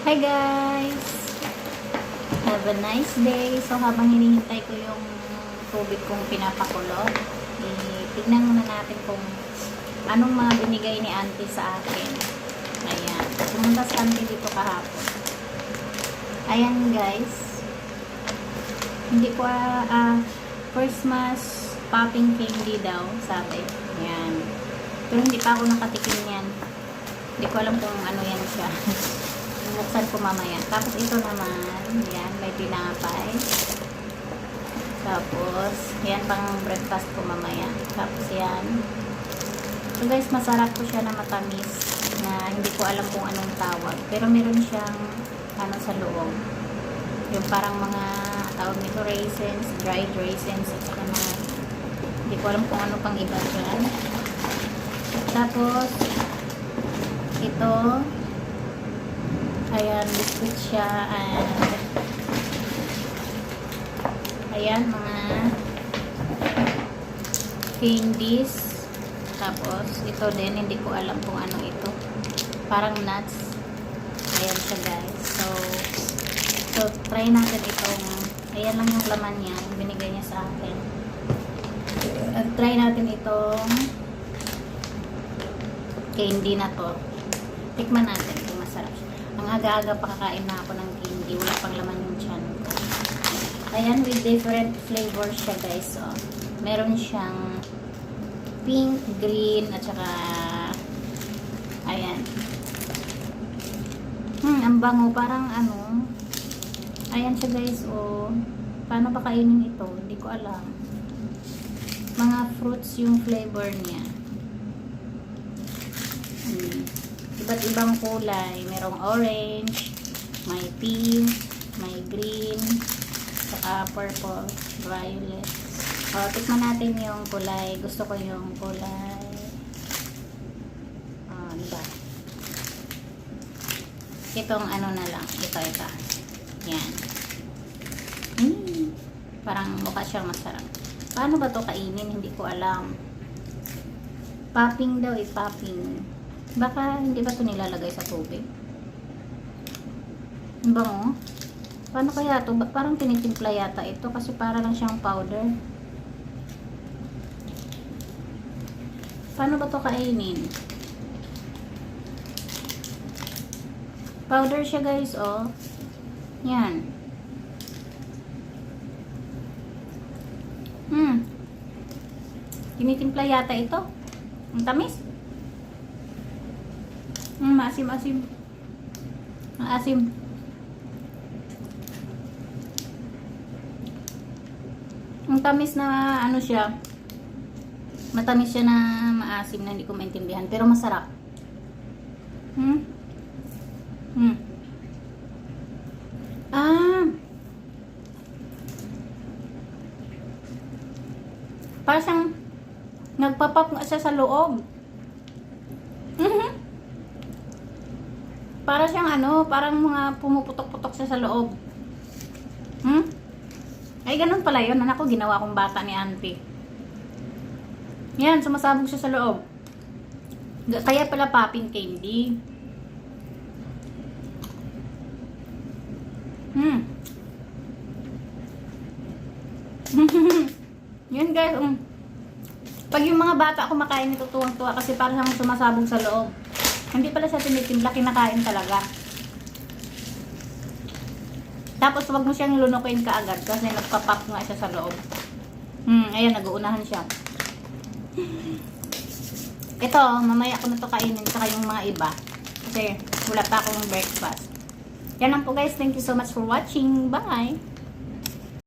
Hi guys! Have a nice day. So habang hinihintay ko yung tubig kong pinapakulo, eh, tignan muna natin kung anong mga binigay ni auntie sa akin. Ayan. Pumunta sa auntie dito kahapon. Ayan guys. Hindi ko ah ah, Christmas popping candy daw, sabi. Ayan. Pero hindi pa ako nakatikim yan. Hindi ko alam kung ano yan siya. Bubuksan ko mamaya. Tapos ito naman, yan, may tinapay. Tapos, yan pang breakfast ko mamaya. Tapos yan. So guys, masarap ko siya na matamis na hindi ko alam kung anong tawag. Pero meron siyang ano sa loob. Yung parang mga tawag nito raisins, dried raisins, at saka mga hindi ko alam kung ano pang iba dyan. Tapos, ito, ayan, biscuit siya, and, ayan, mga candies. Tapos, ito din, hindi ko alam kung ano ito. Parang nuts. Ayan siya, guys. So, so, try natin itong, ayan lang yung laman niya, binigay niya sa akin. Uh, try natin itong candy na to. Tikman natin kung masarap siya. Ang aga-aga pa kakain na ako ng candy. Wala pang laman yung chan. Ayan, with different flavors siya guys. So, meron siyang pink, green, at saka ayan. Hmm, ang bango. Parang ano. Ayan siya guys. O, paano kainin ito? Hindi ko alam. Mga fruits yung flavor niya. Hmm. Iba't ibang kulay. Merong orange, may pink, may green, saka purple, violet. O, tikman natin yung kulay. Gusto ko yung kulay. Ah, diba? Itong ano na lang. Ito, ito. Yan. Hmm. Parang mukha siyang masarap. Paano ba to kainin? Hindi ko alam. Popping daw eh, popping. Baka hindi ba ito nilalagay sa tubig? Ang bango. Paano kaya ito? Parang tinitimpla yata ito kasi para lang siyang powder. Paano ba ito kainin? Powder siya guys, oh. Yan. Hmm. Tinitimpla yata ito. Ang tamis. Mm, maasim, asim. Maasim. Ang tamis na ano siya. Matamis siya na maasim na hindi ko maintindihan. Pero masarap. Hmm? Hmm. Ah. Parang nagpapap nga siya sa loob. Mhm. Para siyang ano, parang mga pumuputok-putok siya sa loob. Hmm? Ay, ganun pala yun. Anak ko, ginawa kong bata ni auntie. Yan, sumasabog siya sa loob. Kaya pala popping candy. Hmm. Yun guys, um, pag yung mga bata kumakain nito tuwang-tuwa kasi parang sumasabog sa loob. Hindi pala siya tinitimpla, kinakain talaga. Tapos wag mo siyang lunukin kaagad kasi nagpa-pop nga siya sa loob. Hmm, ayan, nag-uunahan siya. Ito, mamaya ko na to kainin saka yung mga iba. Kasi wala pa akong breakfast. Yan lang po guys. Thank you so much for watching. Bye!